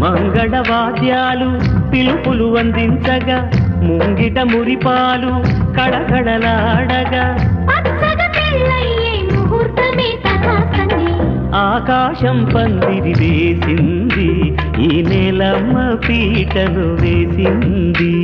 మంగళ వాద్యాలు పిలుపులు అందించగా ముంగిట మురిపాలు కడకడలాడగా ఆకాశం పందిరి వేసింది ఈ నేలమ్మ పీటను వేసింది.